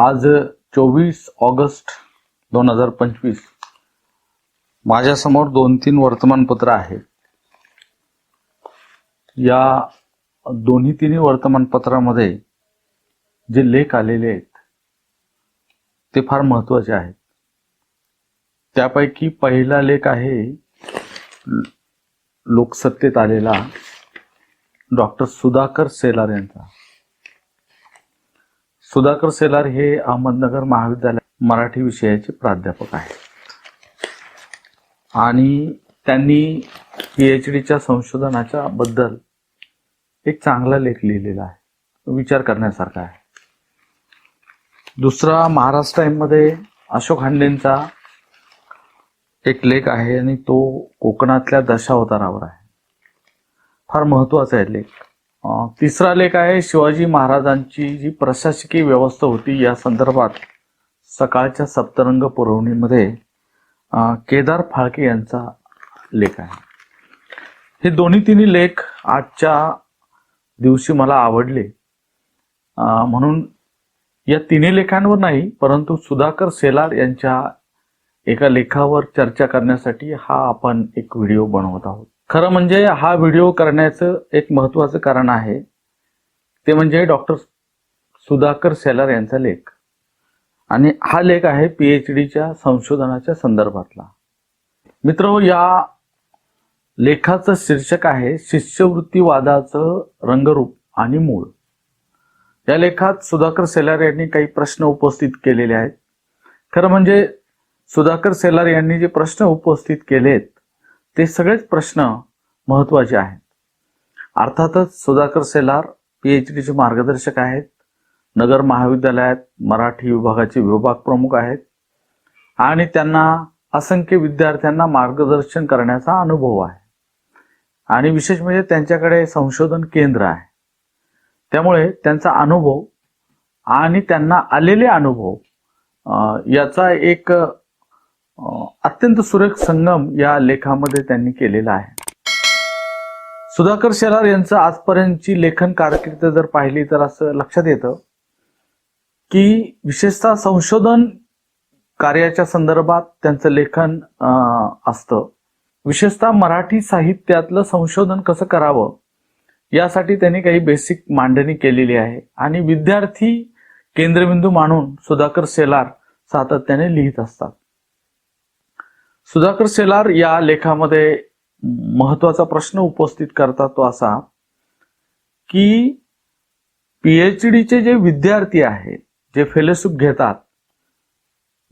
आज चोवीस ऑगस्ट दोन हजार पंचवीस. माझ्यासमोर दोन तीन वर्तमानपत्र आहेत. या दोन्ही तिन्ही वर्तमानपत्रामध्ये जे लेख आलेले आहेत ते फार महत्त्वाचे आहेत. त्यापैकी पहिला लेख आहे लोकसत्तेत आलेला डॉक्टर सुधाकर सेलार यांचा. सुधाकर सेलार हे अहमदनगर महाविद्यालय मराठी विषयाचे प्राध्यापक आहेत. आणि त्यांनी पी एच डीच्या संशोधनाच्या बद्दल एक चांगला लेख लिहिलेला आहे. विचार करण्यासारखा आहे. दुसरा महाराष्ट्र टाईममध्ये अशोक हांडेंचा एक लेख आहे आणि तो कोकणातल्या दशावतारावर आहे. फार महत्त्वाचा आहे लेख. तिसरा लेख आहे शिवाजी महाराजांची जी प्रशासकीय व्यवस्था होती या संदर्भात सकाळच्या सप्तरंग पुरवणीमध्ये केदार फाळके यांचा लेख आहे. हे दोन्ही तिन्ही लेख आजच्या दिवशी मला आवडले. म्हणून या तिन्ही लेखांवर नाही परंतु सुधाकर सेलार यांच्या एका लेखावर चर्चा करण्यासाठी हा आपण एक व्हिडिओ बनवत आहोत. खरं म्हणजे हा व्हिडिओ करण्याचं एक महत्वाचं कारण आहे. ते म्हणजे डॉक्टर सुधाकर सेलार यांचा लेख. आणि हा लेख आहे पी एच डीच्या संशोधनाच्या संदर्भातला. मित्र या लेखाचं शीर्षक आहे शिष्यवृत्तीवादाचं रंगरूप आणि मूळ. या लेखात सुधाकर सेलार यांनी काही प्रश्न उपस्थित केलेले आहेत. खरं म्हणजे सुधाकर सेलार यांनी जे प्रश्न उपस्थित केलेत ते सगळेच प्रश्न महत्त्वाचे आहेत. अर्थातच सुधाकर सेलार पी एच डीचे मार्गदर्शक आहेत. नगर महाविद्यालयात मराठी विभागाचे विभाग प्रमुख आहेत. आणि त्यांना असंख्य विद्यार्थ्यांना मार्गदर्शन करण्याचा अनुभव आहे. आणि विशेष म्हणजे त्यांच्याकडे संशोधन केंद्र आहे. त्यामुळे त्यांचा अनुभव आणि त्यांना आलेले अनुभव याचा एक अत्यंत सुरेख संगम या लेखामध्ये त्यांनी केलेला आहे. सुधाकर शेलार यांचं आजपर्यंतची लेखन कारकीर्द जर पाहिली तर असं लक्षात येतं की विशेषतः संशोधन कार्याच्या संदर्भात त्यांचं लेखन असतं. विशेषतः मराठी साहित्यातलं संशोधन कसं करावं यासाठी त्यांनी काही बेसिक मांडणी केलेली आहे. आणि विद्यार्थी केंद्रबिंदू मानून सुधाकर सेलार सातत्याने लिहित असतात. सुधाकर सेलार या लेखामध्ये महत्त्वाचा प्रश्न उपस्थित करतात तो असा की पीएच डीचे जे विद्यार्थी आहेत जे फेलोशिप घेतात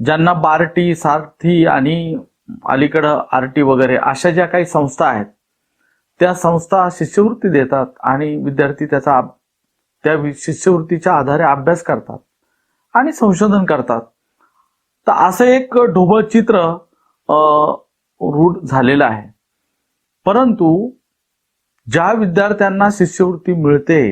ज्यांना बार्टी सारथी आणि अलीकडं आरटी वगैरे अशा ज्या काही संस्था आहेत त्या संस्था शिष्यवृत्ती देतात आणि विद्यार्थी त्याचा त्या वि- शिष्यवृत्तीच्या आधारे अभ्यास करतात आणि संशोधन करतात. तर असं एक ढोबळ चित्र रूढ झालेलं आहे. परंतु ज्या विद्यार्थ्यांना शिष्यवृत्ती मिळते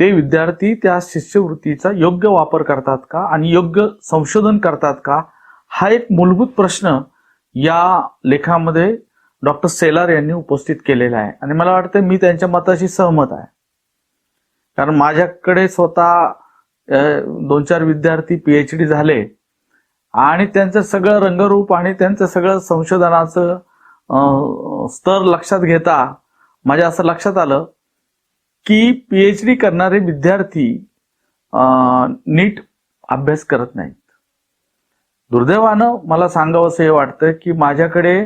ते विद्यार्थी त्या शिष्यवृत्तीचा योग्य वापर करतात का आणि योग्य संशोधन करतात का? हा एक मूलभूत प्रश्न या लेखामध्ये डॉक्टर सेलार यांनी उपस्थित केलेला आहे. आणि मला वाटतं मी त्यांच्या मताशी सहमत आहे. कारण माझ्याकडे स्वतः दोन चार विद्यार्थी पीएच डी झाले. आणि त्यांचं सगळं रंगरूप आणि त्यांचं सगळं संशोधनाचं स्तर लक्षात घेता माझ्या असं लक्षात आलं की पीएच डी करणारे विद्यार्थी नीट अभ्यास करत नाहीत. दुर्दैवानं मला सांगावं असं हे वाटतं की माझ्याकडे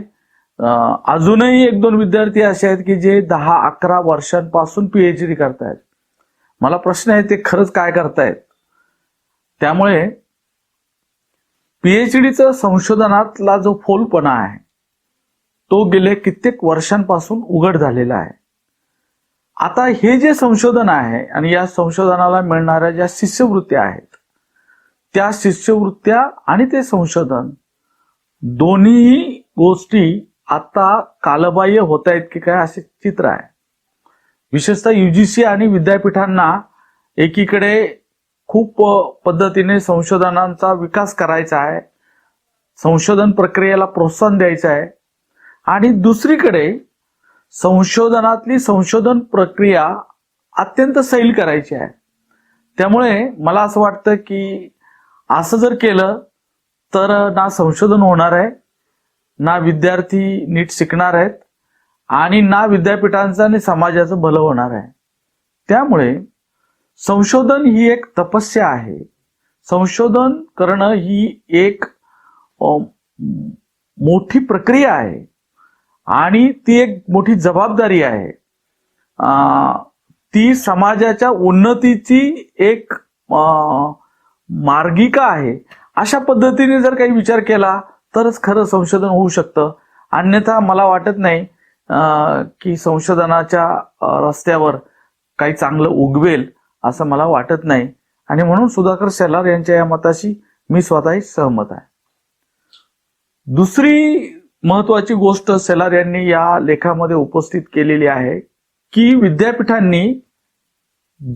अजूनही एक दोन विद्यार्थी असे आहेत की जे दहा अकरा वर्षांपासून पीएच डी करतायत. मला प्रश्न आहे ते खरंच काय करतायत? त्यामुळे पीएच डीचं संशोधनातला जो फोलपणा आहे तो गेले कित्येक वर्षांपासून उघड झालेला आहे. आता हे जे संशोधन आहे आणि या संशोधनाला मिळणाऱ्या ज्या शिष्यवृत्त्या आहेत त्या शिष्यवृत्त्या आणि ते संशोधन दोन्ही गोष्टी आता कालबाह्य होत आहेत की काय असे चित्र आहे. विशेषतः युजीसी आणि विद्यापीठांना एकीकडे खूप पद्धतीने संशोधनांचा विकास करायचा आहे. संशोधन प्रक्रियेला प्रोत्साहन द्यायचं आहे. आणि दुसरीकडे संशोधनातली संशोधन प्रक्रिया अत्यंत सैल करायची आहे. त्यामुळे मला असं वाटतं की असं जर केलं तर ना संशोधन होणार आहे ना विद्यार्थी नीट शिकणार आहेत आणि ना विद्यापीठांचं आणि समाजाचं भलं होणार आहे. त्यामुळे संशोधन ही एक तपस्या आहे. संशोधन करणं ही एक मोठी प्रक्रिया आहे. आणि ती एक मोठी जबाबदारी आहे. ती समाजाच्या उन्नतीची एक मार्गिका आहे. अशा पद्धतीने जर काही विचार केला तरच खरं संशोधन होऊ शकतं. अन्यथा मला वाटत नाही की संशोधनाच्या रस्त्यावर काही चांगलं उगवेल. असं मला वाटत नाही. आणि म्हणून सुधाकर शेलार यांच्या या मताशी मी स्वतःही सहमत आहे. दुसरी महत्वाची गोष्ट सेलार यांनी या लेखामध्ये उपस्थित केलेली आहे की विद्यापीठांनी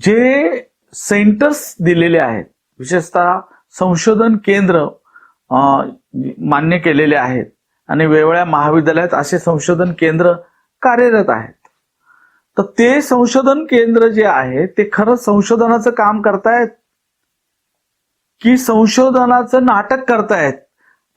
जे सेंटर्स दिलेले आहेत विशेषतः संशोधन केंद्र अं, मान्य केलेले आहेत आणि वेगवेगळ्या महाविद्यालयात असे संशोधन केंद्र कार्यरत आहेत. तर ते संशोधन केंद्र जे आहे ते खरं संशोधनाचं काम करतायत? की संशोधनाचं नाटक करतायत?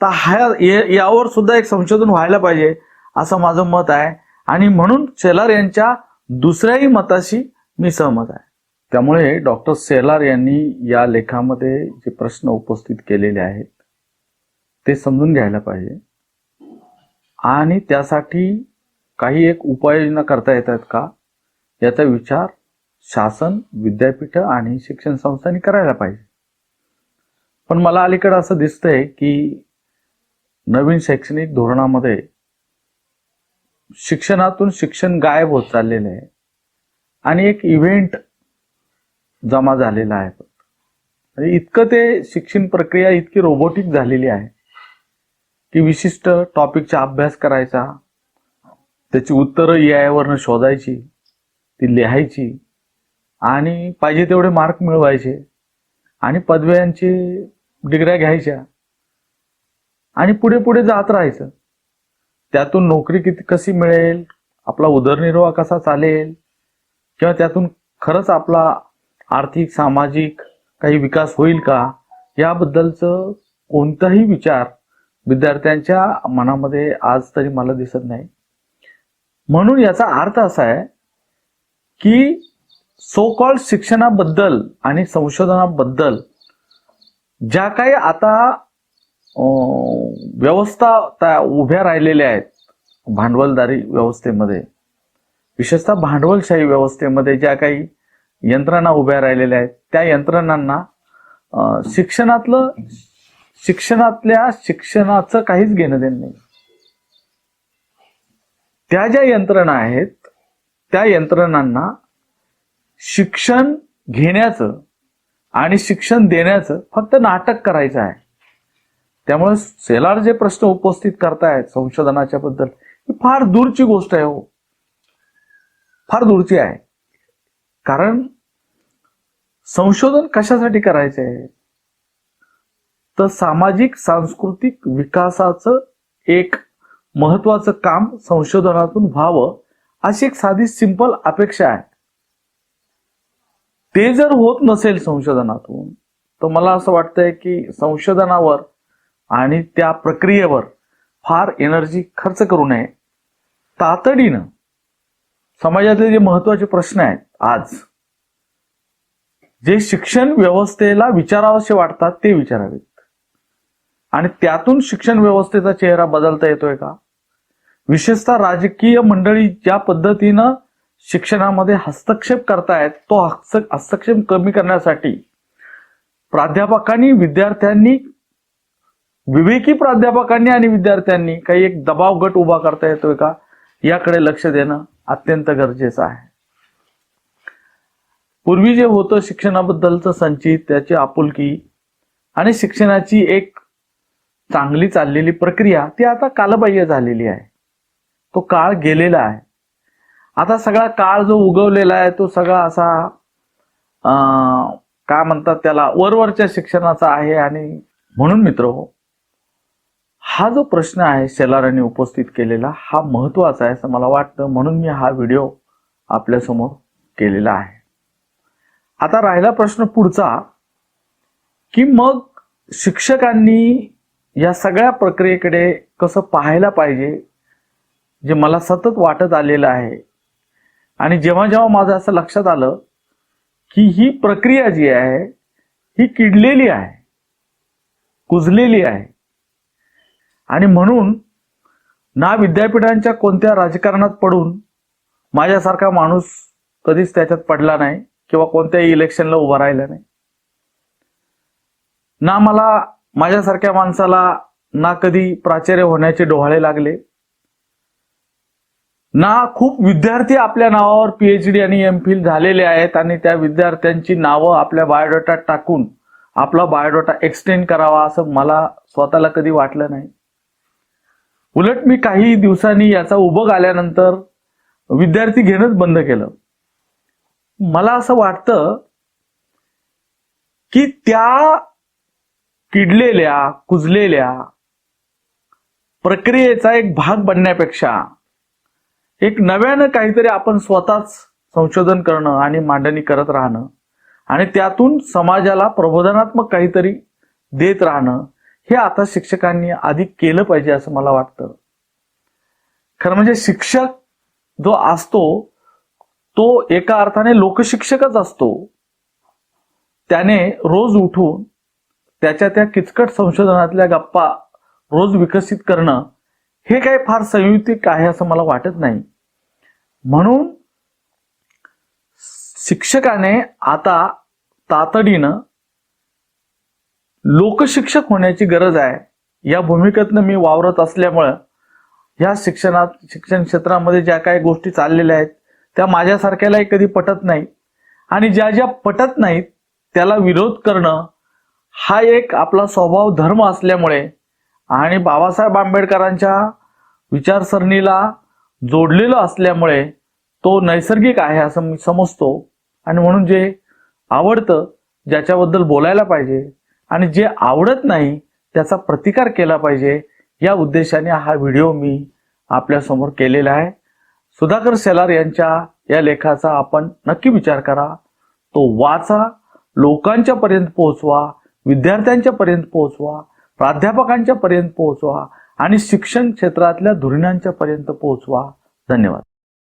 तर हा यावर सुद्धा एक संशोधन व्हायला पाहिजे असं माझं मत आहे. आणि म्हणून सेलार यांच्या दुसऱ्याही मताशी मी सहमत आहे. त्यामुळे डॉक्टर सेलार यांनी या लेखामध्ये जे प्रश्न उपस्थित केलेले आहेत ते समजून घ्यायला पाहिजे. आणि त्यासाठी काही एक उपाययोजना करता येतात का? याचा विचार शासन विद्यापीठ आणि शिक्षण संस्थांनी करायला पाहिजे. पण मला अलीकडे असं दिसतंय की नवीन शैक्षणिक धोरणामध्ये शिक्षणातून शिक्षण गायब होत चाललेलं आहे आणि एक इव्हेंट जमा झालेला आहे. म्हणजे इतकं ते शिक्षण प्रक्रिया इतकी रोबोटिक झालेली आहे की विशिष्ट टॉपिकचा अभ्यास करायचा त्याची उत्तरं ए आयवरनं शोधायची ती लिहायची आणि पाहिजे तेवढे मार्क मिळवायचे आणि पदव्यांची डिग्र्या घ्यायच्या आणि पुढे पुढे जात राहायचं. त्यातून नोकरी किती कशी मिळेल आपला उदरनिर्वाह कसा चालेल किंवा त्यातून खरंच आपला आर्थिक सामाजिक काही विकास होईल का याबद्दलचं कोणताही विचार विद्यार्थ्यांच्या मनामध्ये आज तरी मला दिसत नाही. म्हणून याचा अर्थ असा आहे की सो कॉल्ड शिक्षणाबद्दल आणि संशोधनाबद्दल ज्या काही आता व्यवस्था उभ्या राहिलेल्या आहेत भांडवलदारी व्यवस्थेमध्ये विशेषतः भांडवलशाही व्यवस्थेमध्ये ज्या काही यंत्रणा उभ्या राहिलेल्या आहेत त्या यंत्रणांना शिक्षणातलं शिक्षणातल्या शिक्षणाचं काहीच घेणं देणं नाही. त्या ज्या यंत्रणा आहेत त्या यंत्रणांना शिक्षण घेण्याचं आणि शिक्षण देण्याचं फक्त नाटक करायचं आहे. त्यामुळे सेलार जे प्रश्न उपस्थित करतायत संशोधनाच्या बद्दल ही फार दूरची गोष्ट आहे हो. फार दूरची आहे. कारण संशोधन कशासाठी करायचं आहे? तर सामाजिक सांस्कृतिक विकासाचं एक महत्वाचं काम संशोधनातून व्हावं अशी एक साधी सिंपल अपेक्षा आहे. ते जर होत नसेल संशोधनातून तर मला असं वाटतंय की संशोधनावर आणि त्या प्रक्रियेवर फार एनर्जी खर्च करू नये. तातडीनं समाजातले जे महत्त्वाचे प्रश्न आहेत आज जे शिक्षण व्यवस्थेला विचारावसे वाटतात ते विचारावेत. आणि त्यातून शिक्षण व्यवस्थेचा चेहरा बदलता येतोय का? विशेषतः राजकीय मंडळी ज्या पद्धतीनं शिक्षणामध्ये हस्तक्षेप करतायत तो हस्त- हस्तक्षेप कमी करण्यासाठी प्राध्यापकांनी विद्यार्थ्यांनी विवेकी प्राध्यापकांनी आणि विद्यार्थ्यांनी काही एक दबाव गट उभा करता येतोय का? याकडे लक्ष देणं अत्यंत गरजेचं आहे. पूर्वी जे होतं शिक्षणाबद्दलचं संचित त्याची आपुलकी आणि शिक्षणाची एक चांगली चाललेली प्रक्रिया ती आता कालबाह्य झालेली आहे. तो काळ गेलेला आहे. आता सगळा काळ जो उगवलेला आहे तो सगळा असा काय म्हणतात त्याला वरवरच्या शिक्षणाचा आहे आणि म्हणून मित्र हो हा जो प्रश्न आहे शेलाराने उपस्थित केलेला हा महत्त्वाचा आहे असं मला वाटतं. म्हणून मी हा व्हिडिओ आपल्यासमोर केलेला आहे. आता राहिला प्रश्न पुढचा की मग शिक्षकांनी या सगळ्या प्रक्रियेकडे कसं पाहायला पाहिजे जे मला सतत वाटत आलेलं आहे. आणि जेव्हा जेव्हा माझं असं लक्षात आलं की ही प्रक्रिया जी आहे ही किडलेली आहे कुजलेली आहे. आणि म्हणून ना विद्यापीठांच्या कोणत्या राजकारणात पडून माझ्यासारखा माणूस कधीच त्याच्यात पडला नाही किंवा कोणत्याही इलेक्शनला उभा राहिला नाही. ना मला माझ्यासारख्या माणसाला ना कधी प्राचार्य होण्याचे डोहाळे लागले. ना खूप विद्यार्थी आपल्या नावावर पीएचडी आणि एम फिल झालेले आहेत आणि त्या विद्यार्थ्यांची नावं आपल्या बायोडाटात टाकून आपला बायोडाटा एक्सटेंड करावा असं मला स्वतःला कधी वाटलं नाही. उलट मी काही दिवसांनी याचा उभं आल्यानंतर विद्यार्थी घेणंच बंद केलं. मला असं वाटतं की त्या किडलेल्या कुजलेल्या प्रक्रियेचा एक भाग बनण्यापेक्षा एक नव्यानं काहीतरी आपण स्वतःच संशोधन करणं आणि मांडणी करत राहणं आणि त्यातून समाजाला प्रबोधनात्मक काहीतरी देत राहणं हे आता शिक्षकांनी अधिक केलं पाहिजे असं मला वाटतं. खरं म्हणजे शिक्षक जो असतो तो एका अर्थाने लोकशिक्षकच असतो. त्याने रोज उठून त्याच्या त्या किचकट संशोधनातल्या गप्पा रोज विकसित करणं हे काही फार संयुक्तिक आहे असं मला वाटत नाही. म्हणून शिक्षकाने आता तातडीनं लोकशिक्षक होण्याची गरज आहे. या भूमिकेतनं मी वावरत असल्यामुळं ह्या शिक्षणात शिक्षण क्षेत्रामध्ये ज्या काही गोष्टी चाललेल्या आहेत त्या माझ्यासारख्यालाही कधी पटत नाही. आणि ज्या ज्या पटत नाहीत त्याला विरोध करणं हा एक आपला स्वभाव धर्म असल्यामुळे आणि बाबासाहेब आंबेडकरांच्या विचारसरणीला जोडलेलं असल्यामुळे तो नैसर्गिक आहे असं मी समजतो. आणि म्हणून जे आवडतं ज्याच्याबद्दल बोलायला पाहिजे आणि जे आवडत नाही त्याचा प्रतिकार केला पाहिजे या उद्देशाने हा व्हिडिओ मी आपल्यासमोर केलेला आहे. सुधाकर शेलार यांच्या या लेखाचा आपण नक्की विचार करा. तो वाचा लोकांच्या पर्यंत पोहोचवा विद्यार्थ्यांच्या पर्यंत पोहोचवा. प्राध्यापकांच्या पर्यंत पोहोचवा आणि शिक्षण क्षेत्रातल्या धोरणांच्या पर्यंत पोहोचवा. धन्यवाद.